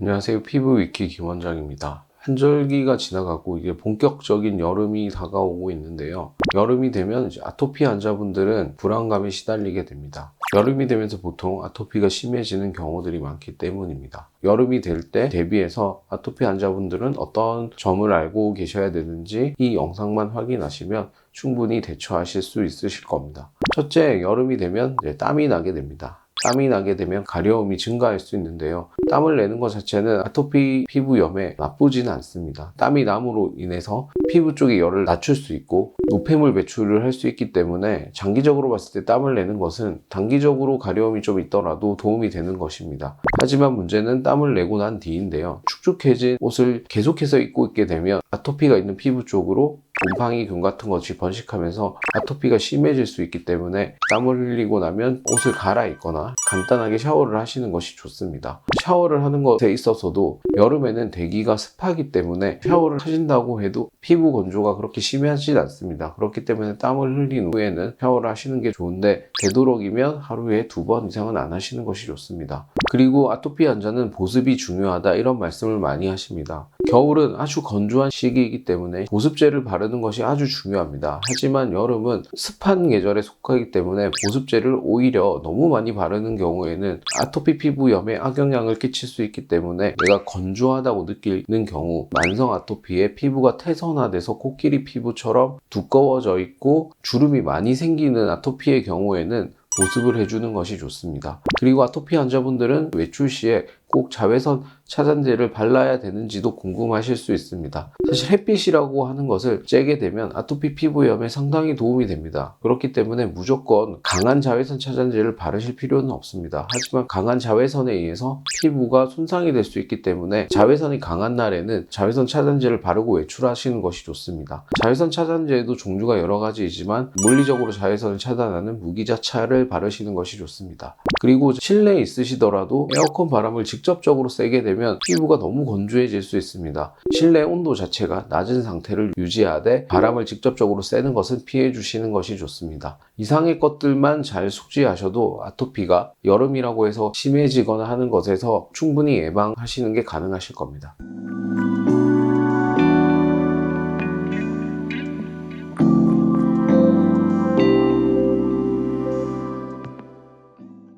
안녕하세요. 피부 위키 김원장입니다. 한절기가 지나가고 이게 본격적인 여름이 다가오고 있는데요. 여름이 되면 아토피 환자분들은 불안감에 시달리게 됩니다. 여름이 되면서 보통 아토피가 심해지는 경우들이 많기 때문입니다. 여름이 될 때 대비해서 아토피 환자분들은 어떤 점을 알고 계셔야 되는지 이 영상만 확인하시면 충분히 대처하실 수 있으실 겁니다. 첫째, 여름이 되면 땀이 나게 됩니다. 땀이 나게 되면 가려움이 증가할 수 있는데요. 땀을 내는 것 자체는 아토피 피부염에 나쁘지는 않습니다. 땀이 남으로 인해서 피부 쪽의 열을 낮출 수 있고 노폐물 배출을 할 수 있기 때문에 장기적으로 봤을 때 땀을 내는 것은 단기적으로 가려움이 좀 있더라도 도움이 되는 것입니다. 하지만 문제는 땀을 내고 난 뒤인데요. 축축해진 옷을 계속해서 입고 있게 되면 아토피가 있는 피부 쪽으로 곰팡이균 같은 것이 번식하면서 아토피가 심해질 수 있기 때문에 땀을 흘리고 나면 옷을 갈아입거나 간단하게 샤워를 하시는 것이 좋습니다. 샤워를 하는 것에 있어서도 여름에는 대기가 습하기 때문에 샤워를 하신다고 해도 피부 건조가 그렇게 심하지 않습니다. 그렇기 때문에 땀을 흘린 후에는 샤워를 하시는 게 좋은데 되도록이면 하루에 두 번 이상은 안 하시는 것이 좋습니다. 그리고 아토피 환자는 보습이 중요하다 이런 말씀을 많이 하십니다. 겨울은 아주 건조한 시기이기 때문에 보습제를 바르는 것이 아주 중요합니다. 하지만 여름은 습한 계절에 속하기 때문에 보습제를 오히려 너무 많이 바르는 경우에는 아토피 피부염에 악영향을 끼칠 수 있기 때문에 내가 건조하다고 느끼는 경우 만성 아토피에 피부가 태선화돼서 코끼리 피부처럼 두꺼워져 있고 주름이 많이 생기는 아토피의 경우에는 보습을 해주는 것이 좋습니다. 그리고 아토피 환자분들은 외출 시에 꼭 자외선 차단제를 발라야 되는지도 궁금하실 수 있습니다. 사실 햇빛이라고 하는 것을 쬐게 되면 아토피 피부염에 상당히 도움이 됩니다. 그렇기 때문에 무조건 강한 자외선 차단제를 바르실 필요는 없습니다. 하지만 강한 자외선에 의해서 피부가 손상이 될 수 있기 때문에 자외선이 강한 날에는 자외선 차단제를 바르고 외출하시는 것이 좋습니다. 자외선 차단제에도 종류가 여러 가지이지만 물리적으로 자외선을 차단하는 무기자차를 바르시는 것이 좋습니다. 그리고 실내에 있으시더라도 에어컨 바람을 직접적으로 쐬게 되면 피부가 너무 건조해질 수 있습니다. 실내 온도 자체가 낮은 상태를 유지하되 바람을 직접적으로 쐬는 것은 피해 주시는 것이 좋습니다. 이상의 것들만 잘 숙지하셔도 아토피가 여름이라고 해서 심해지거나 하는 것에서 충분히 예방하시는 게 가능하실 겁니다.